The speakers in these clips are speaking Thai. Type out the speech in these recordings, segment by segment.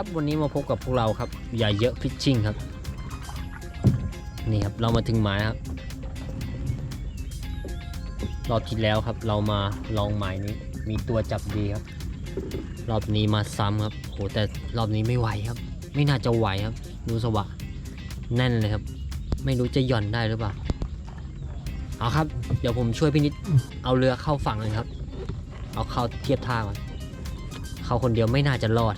บวันนี้มาพบกับพวกเราครับอย่าเยอะฟิชชิ่งครับ นี่ครับเรามาถึงหมายครับรอบที่แล้วครับเรามาลองหมายนี้ มีตัวจับดีครับ รอบนี้มาซ้ำครับโหแต่รอบนี้ไม่ไหวครับ ไม่น่าจะไหวครับดูสวะแน่นเลยครับ ไม่รู้จะหย่อนได้หรือเปล่าเอาครับ เดี๋ยวผมช่วยพี่นิดเอาเรือเข้าฝั่งเลยครับ เอาเข้าเทียบท่าก่อน เขาคนเดียวไม่น่าจะรอด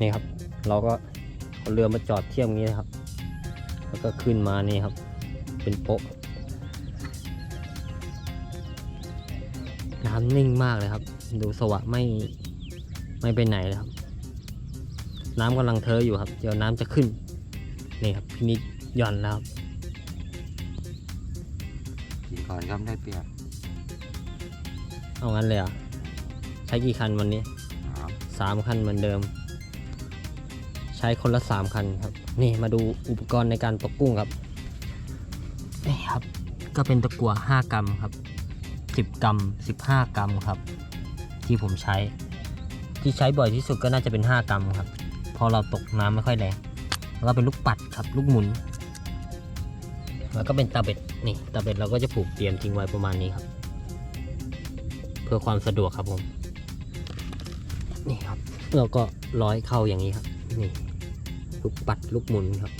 นี่ครับ เราก็เอาเรือมาจอดเทียบอย่างนี้นะครับ แล้วก็ขึ้นมานี่ครับ เป็นโป๊ะน้ำนิ่งมากเลยครับ ดูสวะไม่ไม่ไปไหนเลยครับ น้ำกำลังเทออยู่ครับ เดี๋ยวน้ำจะขึ้น นี่ครับพี่นิดหย่อนแล้วครับก่อนย่อมได้เปรียบ เอางั้นเลยเหรอะใช้กี่คันวันนี้ครับสามคันเหมือนเดิม ใช้คนละสามคันครับ นี่มาดูอุปกรณ์ในการตกกุ้งครับนี่ครับ ก็เป็นตะกั่ว5กรัมครับ10กรัม15กรัมครับ ที่ผมใช้ ที่ใช้บ่อยที่สุดก็น่าจะเป็น5กรัมครับเพอเราตกน้ำไม่ค่อยแรงแล้วก็เป็นลูกปัดครับ ลูกหมุนแล้วก็เป็นตาเบ็ดนี่ตาเบ็ดเราก็จะผูกเตรียมทิ้งไว้ประมาณนี้ครับ เพื่อความสะดวกครับผมนี่ครับเราก็ร้อยเข้าอย่างนี้ครับ นี่ลูกปัดลูกหมุนครับ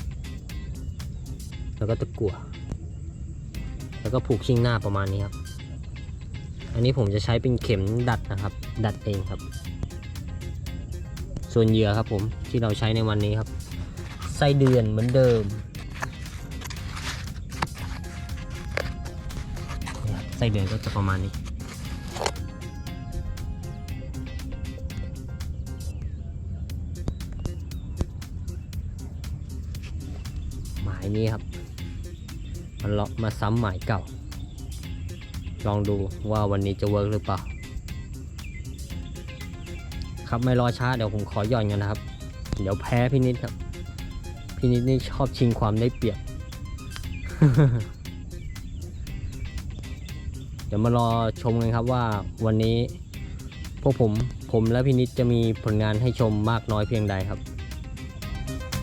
แล้วก็ตะกั่วแล้วก็ผูกชิงหน้าประมาณนี้ครับ อันนี้ผมจะใช้เป็นเข็มดัดนะครับ ดัดเองครับ ส่วนเหยื่อครับผมที่เราใช้ในวันนี้ครับไส้เดือนเหมือนเดิมไส้เดือนก็จะประมาณนี้ายนี้ครับ มันเลาะมาซ้ำหมายเก่า ลองดูว่าวันนี้จะเวิร์กหรือเปล่า ครับไม่รอช้าเดี๋ยวผมขอหย่อนกันนะครับ เดี๋ยวแพ้พี่นิดครับ พี่นิดนี่ชอบชิงความได้เปรียบ เดี๋ยวมารอชมกันครับว่าวันนี้พวกผมผมและพี่นิดจะมีผลงานให้ชมมากน้อยเพียงใดครับ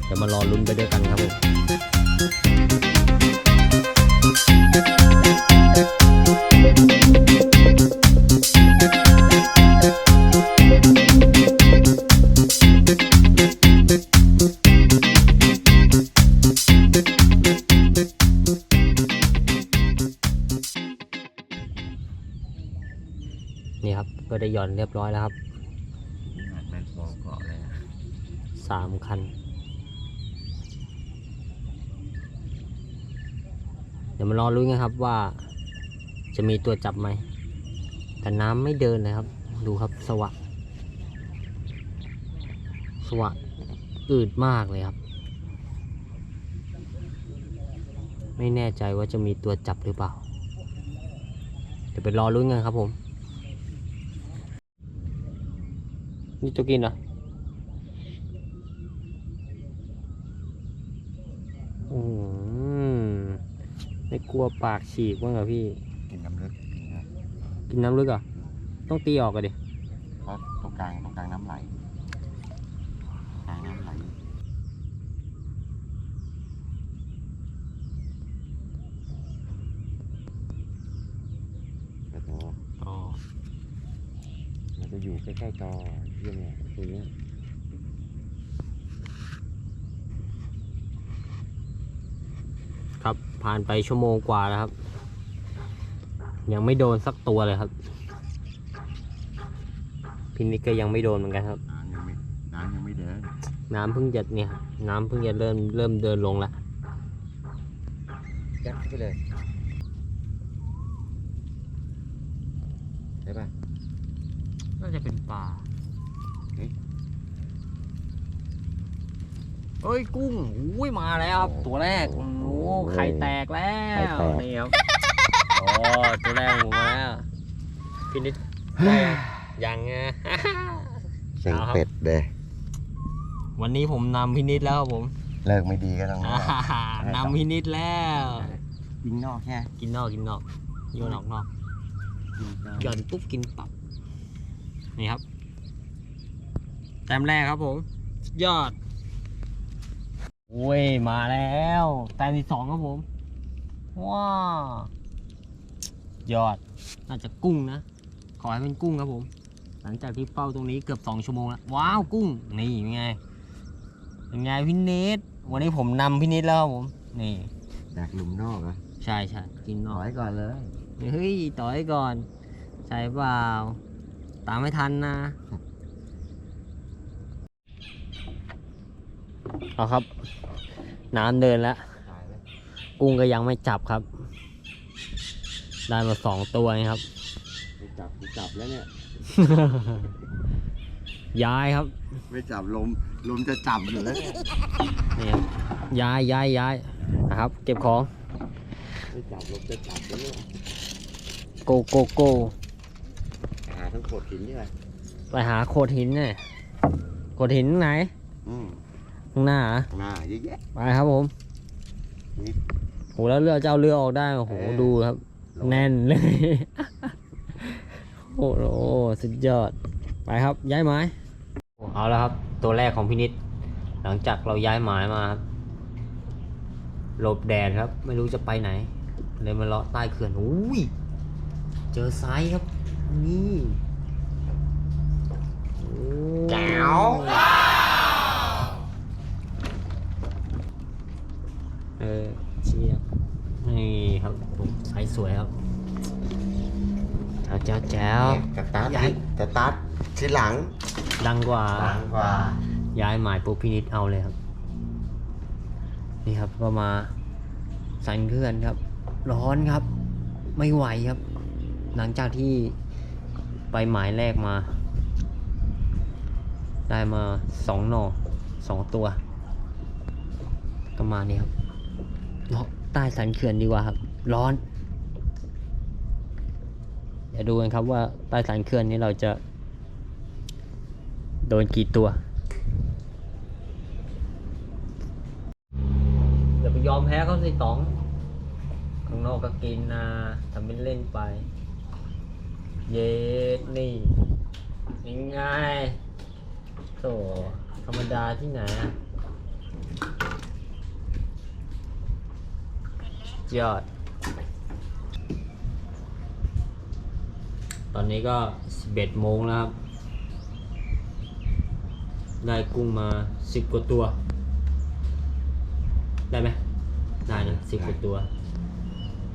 เดี๋ยวมารอลุ้นไปด้วยกันครับผม นี่ครับก็ได้หย่อนเรียบร้อยแล้วครับ ดี๋ยวมารอรุ้นกันครับว่า จะมีตัวจับไหม แต่น้ำไม่เดินเลยครับ ดูครับสวะ สวะอืดมากเลยครับ ไม่แน่ใจว่าจะมีตัวจับหรือเปล่า เดี๋ยวไปรอรุ้นกันครับผม นี่ตัวกินเหรอม ไม่กลัวปากฉีกบ้างเหรอพี่ กินน้ำลึกกินนะกินน้ำลึกเหรอะต้องตีออกกันดิเพราะตรงกลางตรงกลางน้ำไหลกลางน้ำไหลกระโตอ๋อมันจะอยู่ใกล้ๆจอเยี่ยมเนี่ยตัวเนี้ย ครับ ผ่านไปชั่วโมงกว่าแล้วครับ ยังไม่โดนสักตัวเลยครับพินิจก็ยังไม่โดนเหมือนกันครับ น้ำยังไม่น้ำยังไม่เดินน้ำเพิ่งจะเนี่ยครับน้ำเพิ่งจะเริ่มเริ่มเดินลงแล้วยัดไปเลยใช่ป่ะน่าจะเป็นปลา เฮ้ยเอ้ยกุ้งอุ้ยมาแล้วครับตัวแรกโอ้โหไข่แตกแล้วไข่แตก นี่ครับโอ้ตัวแรกของผมมาแล้วพินิจได้ยังไง เสียงเอาครับ เป็ดเด้วันนี้ผมนำพินิจแล้วครับผมเลิกไม่ดีก็ต้องอ่านำพินิจแล้ว ยิงนอกแค่กินนอกกินนอกโยนออกนอกยิงนอกหย่อนปุ๊บกินปับนี่ครับต้มแรกครับผมสุดยอด โอ้ย มาแล้วแต้มที่สองครับผม ว้า ยอด น่าจะกุ้งนะ ขอให้เป็นกุ้งครับผม หลังจากที่เฝ้าตรงนี้เกือบสองชั่วโมงแล้ว ว้าวกุ้ง นี่เป็นไง เป็นไงพี่เนทวันนี้ผมนำพี่เนทแล้วครับผม นี่ ดักหลุมนอกเหรอใช่ใช่กินนถอกอยก่อนเลย เฮ้ย ต่อยก่อน ใช่เปล่า ตามไม่ทันนะ เอาครับ น้ำเดินแล้วตายไหมกุ้งก็ยังไม่จับครับ ได้มาสองตัวนี่ครับ ไม่จับไม่จับแล้วเนี่ย ย้ายครับ ไม่จับลมลมจะจับอยู่แล้วเนี่ยนี่ครับย้ายย้ายย้ายนะครับ เก็บของ ไม่จับลมจะจับแล้วเนี่ยโกโกโกหาทั้งโขดหินนี่เลยไปหาโขดหินเนี่ยโขดหินไหน อืม ข้างหน้าเหรอมาเยอะแยะ ไปครับผมนี่โหแล้วเรือจะเอาเรือออกได้โอ้โหเออ ดูครับ แน่นเลย โอ้โหสุดยอด ไปครับย้ายไม้เอาแล้วครับ ตัวแรกของพินิษหลังจากเราย้ายไม้มาครับหลบแดดครับ ไม่รู้จะไปไหน เลยมาเลาะใต้เขื่อนอุ้ยเจอไซส์ครับ นี่โอ้แจ๋ว เออเชียบนี่ครับผมไซส์สวยครับแจ๋วแจ๋วแจ๋วกระตัดย้ายกระตัดทีหลังดังกว่าดังกว่า ย้ายหมายปุ๊บพินิษเอาเลยครับ นี่ครับก็มาสั่นเคลื่อนครับ ร้อนครับ ไม่ไหวครับ หลังจากที่ไปหมายแรกมา ได้มาสองหน่อสองตัว ก็มานี่ครับ เลาะใต้สันเขื่อนดีกว่าครับ ร้อน เดี๋ยวดูกันครับว่าใต้สันเขื่อนนี้เราจะ โดนกี่ตัวอย่าไปยอมแพ้เขาสิต๋อง ข้างนอกก็กินนะทำเป็นเล่นไป เย็ดนี่ยังไงโถธรรมดาที่ไหนอะ ยอด ตอนนี้ก็ 11โมงแล้วครับ ได้กุ้งมาสิบกว่าตัว ได้ไหมได้นะสิบกว่าตัว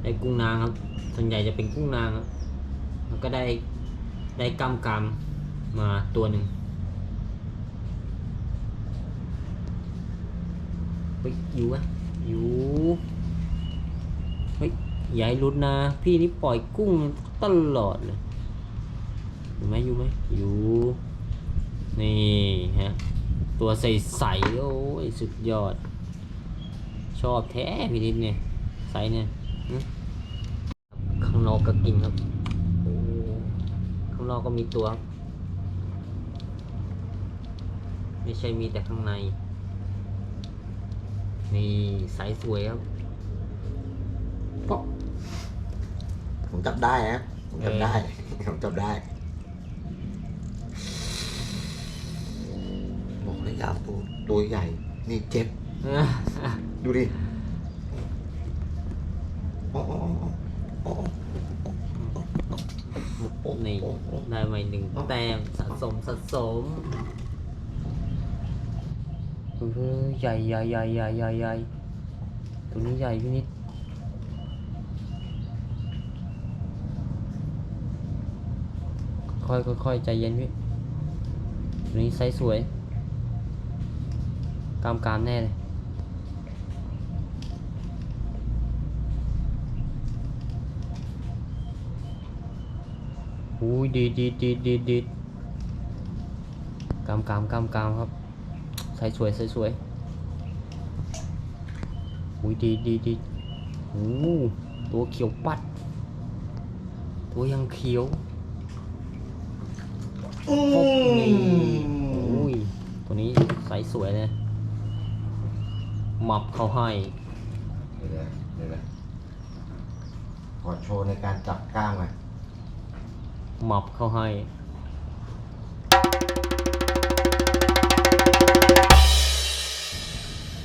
ได้กุ้งนางครับ ส่วนใหญ่จะเป็นกุ้งนางครับ แล้วก็ได้ได้กำกำมาตัวหนึ่งเฮ้ยอยู่ไหมอยู่ อย่าให้รุดนะ พี่นี่ปล่อยกุ้งตลอดเลยอยู่ไหมอยู่ไหมอยู่ นี่ฮะ ตัวใสๆโอ้ยสุดยอด ชอบแท้พี่นิดเนี่ย ใสเนี่ยข้างนอกก็กินครับโอ้ข้างนอกก็มีตัวครับไม่ใช่มีแต่ข้างใน นี่ใสสวยครับ ผมจับได้นะผมจับได้ ผมจับได้บอกเลยอยาวตัวตัวใหญ่ นี่เจ็บ ดูดิโอ้โอ้โอ้โอ้นี่ได้มาหนึ่งแต้มสะสมสะสมเออใหญ่ใหญ่ใหญ่ใหญ่ใหญ่ใหญ่ตัวนี้ใหญ่พี่นิด ค่อยค่อยใจเย็นพี่ตัวนี้ไซส์สวย กามกามแน่เลย อุ้ยดีดีดีดีดีกามกามกามกามครับ ไซส์สวยไซส์สวย อุ้ยดีดีดีโอ้ตัวเขียวปัด ตัวยังเขียว อืปุ๊บนี่มโอ้ยตัวนี้ใสสวยเลยมับเขาให้ เดี๋ยวนะเดี๋ยวนะขอโชว์ในการจับก้ามไงหมับเขาให้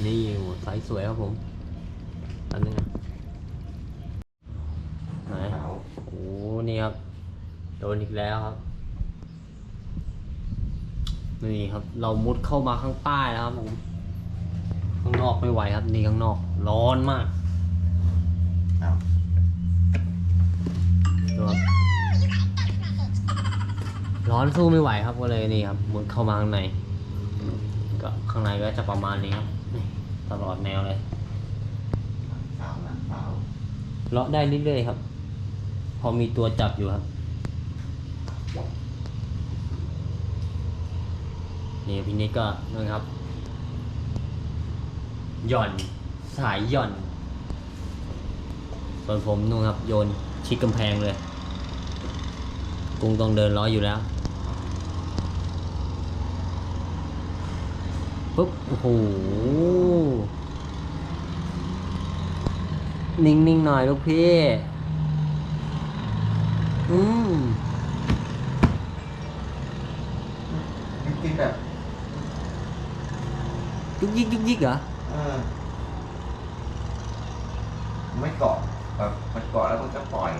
นี่โหสายสวยครับผม อันนึงอะไหน ขาวโอ้ นี่ครับ โดนอีกแล้วครับ นี่ครับ เรามุดเข้ามาข้างใต้แล้วครับผม ข้างนอกไม่ไหวครับ นี่ข้างนอก ร้อนมากอ้าวดูครับร้อนสู้ไม่ไหวครับก็เลยนี่ครับ มุดเข้ามาข้างใน ก็ข้างในก็จะประมาณนี้ครับนี่ตลอดแนวเลยขาวนะขาวเลาะได้เรื่อยๆครับ พอมีตัวจับอยู่ครับ นี่พี่นิดก็นะครับ หย่อนสายหย่อน ส่วนผมนู่นครับ โยนชิดกำแพงเลยกุ้งต้องเดินร้อยอยู่แล้วปุ๊บโอ้โหนิ่งๆหน่อยลูกพี่ อืม จริงๆแบบ ยุกยิกยุกยิกเหรอเออไม่เกาะแบบมันเกาะแล้วมันก็ปล่อย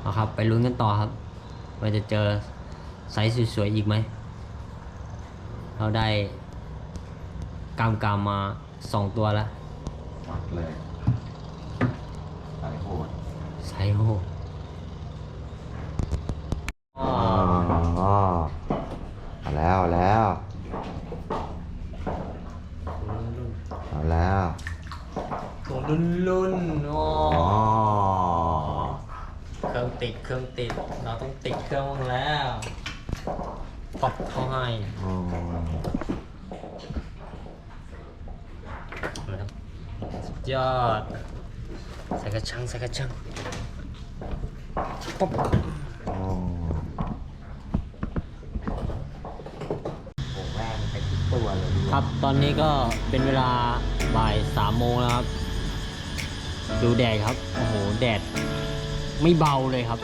เอาครับ ไปลุ้นกันต่อครับว่าจะเจอไซส์สวยๆอีกไหม เราได้กามกามมาสองตัวแล้วหมดเลยสายโหดไซส์โหอ๋อ อ๋อ เอาแล้วแล้วเอาแล้วตัวรุ่นรุ่นๆอ๋ออ๋อเครื่องติดเครื่องติด เราต้องติดเครื่องบ้างแล้วปับเขาให้อ๋อนะครับสุดยอด ใส่กระชังใส่กระชังป๊บอ๋อโอ้แม่งไปทุก ตัวเลยดีกว่าครับตอนนี้ก็เป็นเวลาบ่ายสามโมงแล้วครับ ดูแดดครับโอ้โหแดดไม่เบาเลยครับ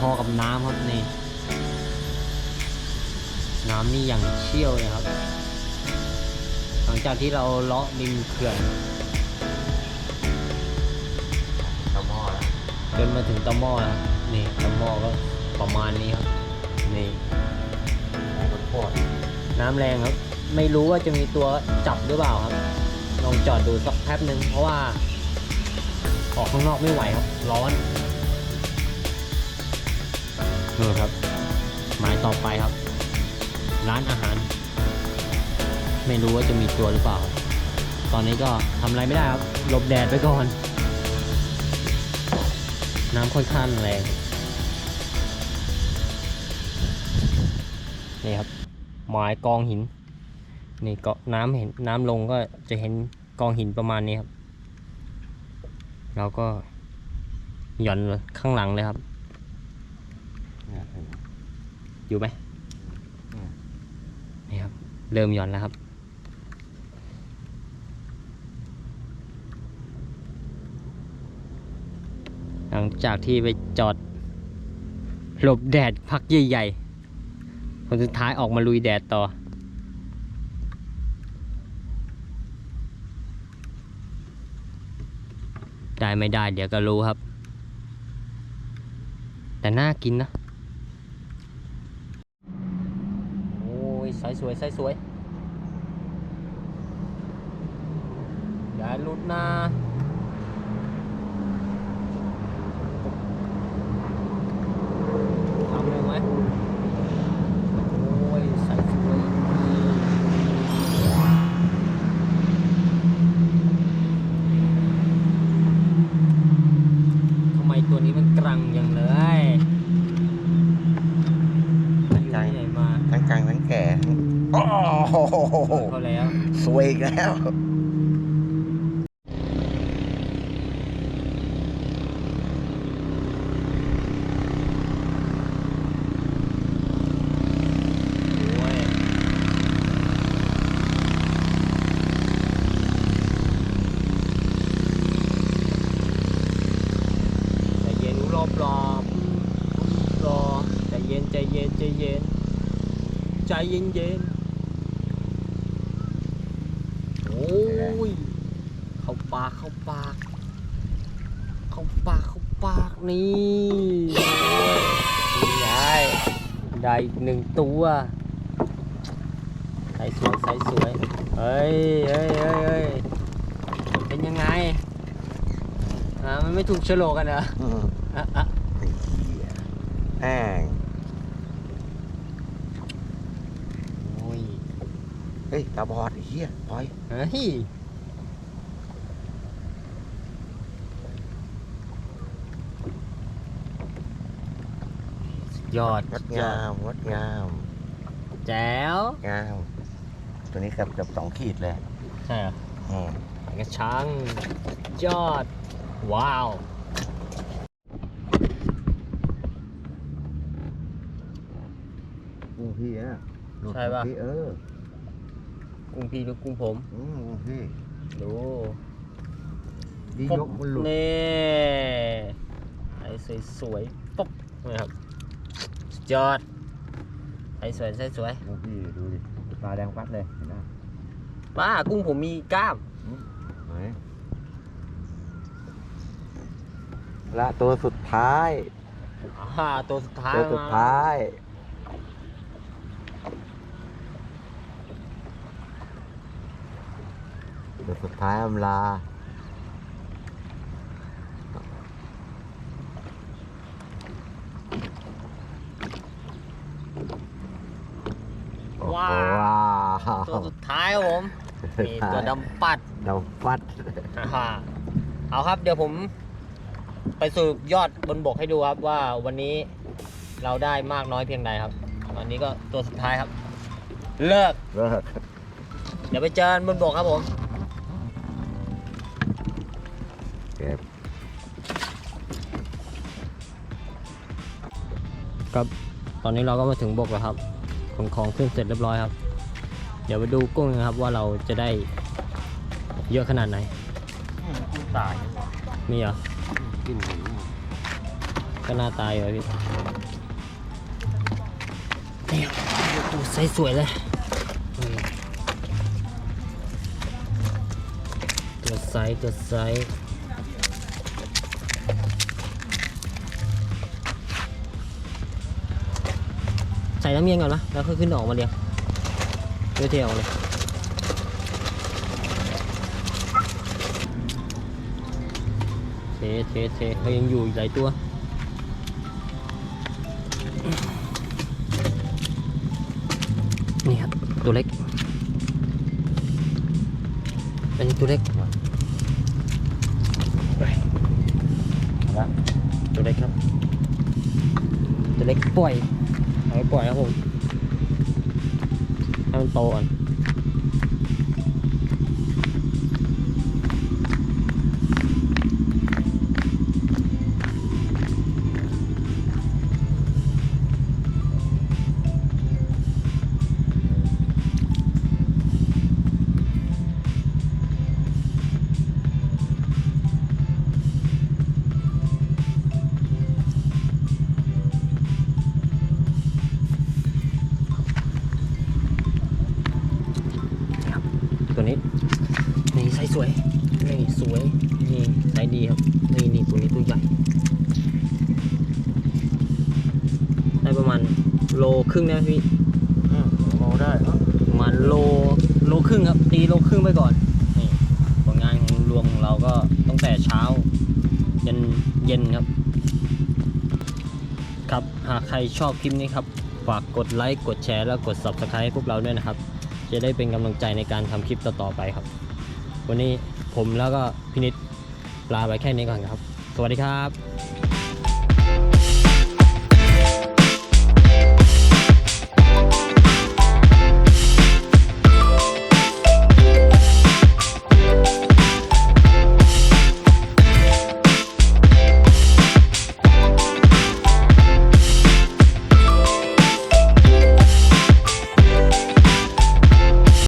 พอๆกับน้ำครับนี่น้ำนี่อย่างเชี่ยวเลยครับ หลังจากที่เราเลาะริมเขื่อนตะหม้อแล้วจนมาถึงตะหม้อแล้วนี่ตะหม้อก็ประมาณนี้ครับ น้ำแรงครับ ไม่รู้ว่าจะมีตัวจับหรือเปล่าครับ ลองจอดดูสักแป๊บหนึ่งเพราะว่า ออกข้างนอกไม่ไหวครับ ร้อนนี่ครับ หมายต่อไปครับ ร้านอาหาร ไม่รู้ว่าจะมีตัวหรือเปล่า ตอนนี้ก็ทำอะไรไม่ได้ครับหลบแดดไปก่อน น้ำค่อนข้างแรงนี่ครับ หมายกองหินนี่ก็น้ำเห็นน้ำลงก็จะเห็นกองหินประมาณนี้ครับ เราก็หย่อนข้างหลังเลยครับ อยู่ไหมอืมนี่ครับ เริ่มหย่อนแล้วครับ หลังจากที่ไปจอดหลบแดดพักใหญ่ๆ คนสุดท้ายออกมาลุยแดดต่อ ได้ไม่ได้เดี๋ยวก็รู้ครับ แต่น่ากินนะ โอ้ยสายสวยสายสวยอย่าหลุดนะทำเลยไหมโอ้ยสายสวยทำไมตัวนี้มันกรังอย่างเลยอยู่ที่ไหนมา ทั้งกลางทั้งแก่ทั้งโอ้โห เขาแล้ว สวยอีกแล้วโอ้ยใจเย็นรอบรอบรอใจเย็นใจเย็นใจเย็นเย็น ตัวใส่สวยใส่สวยเฮ้ยเฮ้ยเฮ้ยเฮ้ยเป็นยังไงอ่ามันไม่ถูกโฉลกกันเหรออืมอะอะไอ้เหี้ยแห้งโอ้ยเฮ้ยตาบอดไอ้เหี้ยปล่อย เฮ้ย ยอดงดสุยงาอดมงดงามแจ๋วงามตัวนี้เกือบเกือบสองขีดเลยใช่เหรออืมกระชังยอด ว้าว กุ้งพี่อะใช่ปะ พี่เออกุ้งพี่หรือกุ้งผมอืมกุ้งพี่ดูดียกมันหลุดนี่ไอ้สวยสวยๆปุ๊บนี่ครับสุด ยอดไอ้สวยไอ้สวยกุ้งพี่ดูดิตาแดงปัดเลยเห็นไหมบ้ากุ้งผมมีกล้ามไหนและตัวสุดท้าย อ่าตัวสุดท้ายตัวสุดท้าย ตัวสุดท้ายอำลา ว้าว้าวตัวสุดท้ายครับผมนี่ตัวดำปัดดำฟัดอ่าเอาครับ เดี๋ยวผม ไปสรุปยอดบนบกให้ดูครับว่าวันนี้เราได้มากน้อยเพียงใดครับวันนี้ก็ตัวสุดท้ายครับ เลิกเลิกเดี๋ยวไปเจอกันบนบกครับผมเก็บครับ ตอนนี้เราก็มาถึงบกแล้วครับ ขนของขึ้นเสร็จเรียบร้อยครับ เดี๋ยวไปดูกุ้งกันครับว่าเราจะได้เยอะขนาดไหนตายมีเหรอกินก็น่าตายอยู่อะพี่นี่ครับตัวไซส์สวยเลยตัวไซส์ตัวไซส์ น้ำเย็นก่อนนะ แล้วค่อยขึ้นออกมาเรียงเดี๋ยวเทออกเลยเทเทเทเขายังอยู่อีกหลายตัวนี่ครับตัวเล็กอันนี้ตัวเล็กไปแล้วตัวเล็กครับ ตัวเล็กปล่อย เอาไปป ครึ่งได้ไหมพี่อืมโมได้เนอะประมาณโลโลครึ่งครับ ตีโลครึ่งไปก่อนนี่ผลงานของรวมของเราก็ตั้งแต่เช้ายันเย็นครับ ครับหากใครชอบคลิปนี้ครับ ฝากกดไลค์กดแชร์แล้วกด Subscribe ให้พวกเราด้วยนะครับ จะได้เป็นกำลังใจในการทำคลิปต่อๆไปครับ วันนี้ผมแล้วก็พินิษลาไปแค่นี้ก่อนครับ สวัสดีครับ